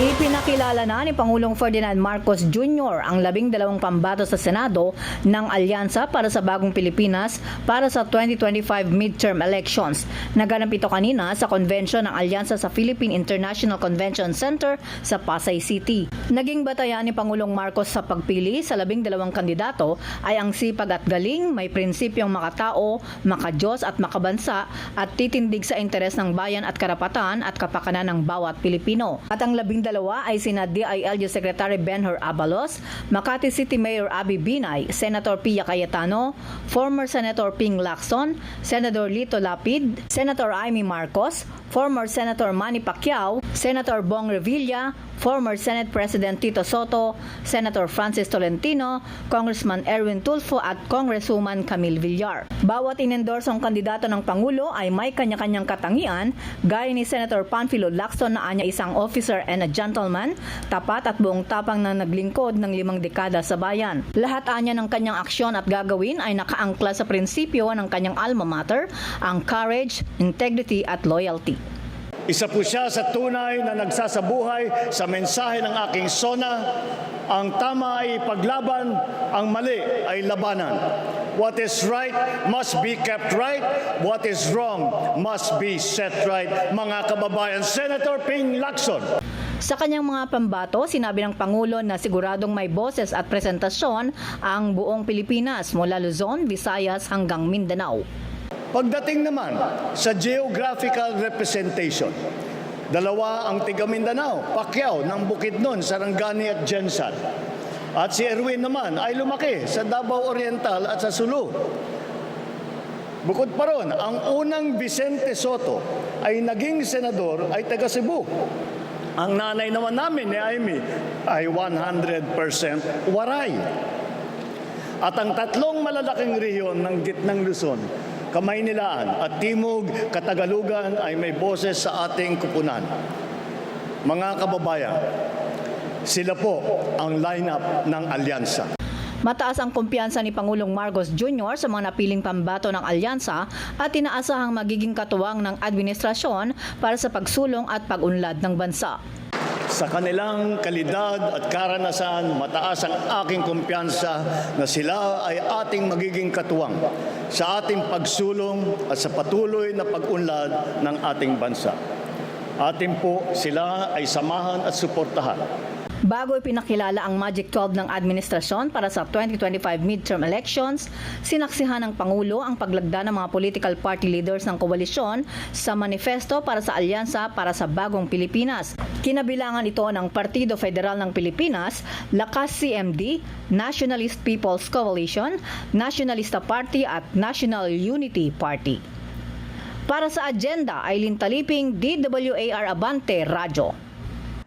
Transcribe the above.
Ipinakilala na ni Pangulong Ferdinand Marcos Jr. ang labing dalawang pambato sa Senado ng Alyansa para sa Bagong Pilipinas para sa 2025 midterm elections. Naganap ito kanina sa convention ng Alyansa sa Philippine International Convention Center sa Pasay City. Naging batayan ni Pangulong Marcos sa pagpili sa labing dalawang kandidato ay ang sipag at galing, may prinsipyong makatao, makajos at makabansa at titindig sa interes ng bayan at karapatan at kapakanan ng bawat Pilipino. At ang labing dalawa ay sina DILG Secretary Benhur Abalos, Makati City Mayor Abi Binay, Senator Pia Cayetano, former Senator Ping Lacson, Senator Lito Lapid, Senator Amy Marcos, former Senator Manny Pacquiao, Senator Bong Revilla, former Senate President Tito Soto, Senator Francis Tolentino, Congressman Erwin Tulfo at Congresswoman Camille Villar. Bawat inendorsong kandidato ng Pangulo ay may kanya-kanyang katangian, gaya ni Senator Panfilo Lacson na anya isang officer and a gentleman, tapat at buong tapang na naglingkod ng limang dekada sa bayan. Lahat anya ng kanyang aksyon at gagawin ay nakaangkla sa prinsipyo ng kanyang alma mater, ang courage, integrity at loyalty. Isa po siya sa tunay na nagsasabuhay sa mensahe ng aking sona, ang tama ay paglaban, ang mali ay labanan. What is right must be kept right, what is wrong must be set right. Mga kababayan, Senator Ping Lacson. Sa kanyang mga pambato, sinabi ng Pangulo na siguradong may boses at presentasyon ang buong Pilipinas mula Luzon, Visayas hanggang Mindanao. Pagdating naman sa geographical representation, dalawa ang tiga Mindanao, Pacquiao ng Bukidnon, Sarangani at Jensan. At si Erwin naman ay lumaki sa Davao Oriental at sa Sulu. Bukod pa ron, ang unang Vicente Soto ay naging senador ay taga Cebu. Ang nanay naman namin ni Amy ay 100% waray. At ang tatlong malalaking rehiyon ng gitnang Luzon, Kamaynilaan at Timog Katagalugan ay may boses sa ating kupunan. Mga kababayan, sila po ang lineup ng alyansa. Mataas ang kumpiyansa ni Pangulong Marcos Jr. sa mga napiling pambato ng alyansa at inaasahang magiging katuwang ng administrasyon para sa pagsulong at pag-unlad ng bansa. Sa kanilang kalidad at karanasan, mataas ang aking kumpiyansa na sila ay ating magiging katuwang sa ating pagsulong at sa patuloy na pag-unlad ng ating bansa. Atin po sila ay samahan at suportahan Bago ipinakilala ang Magic 12 ng administrasyon para sa 2025 midterm elections, sinaksihan ng Pangulo ang paglagda ng mga political party leaders ng koalisyon sa manifesto para sa alyansa para sa bagong Pilipinas. Kinabilangan ito ng Partido Federal ng Pilipinas, Lakas CMD, Nationalist People's Coalition, Nationalista Party at National Unity Party. Para sa agenda, Aileen Taliping, DWAR Abante, Radyo.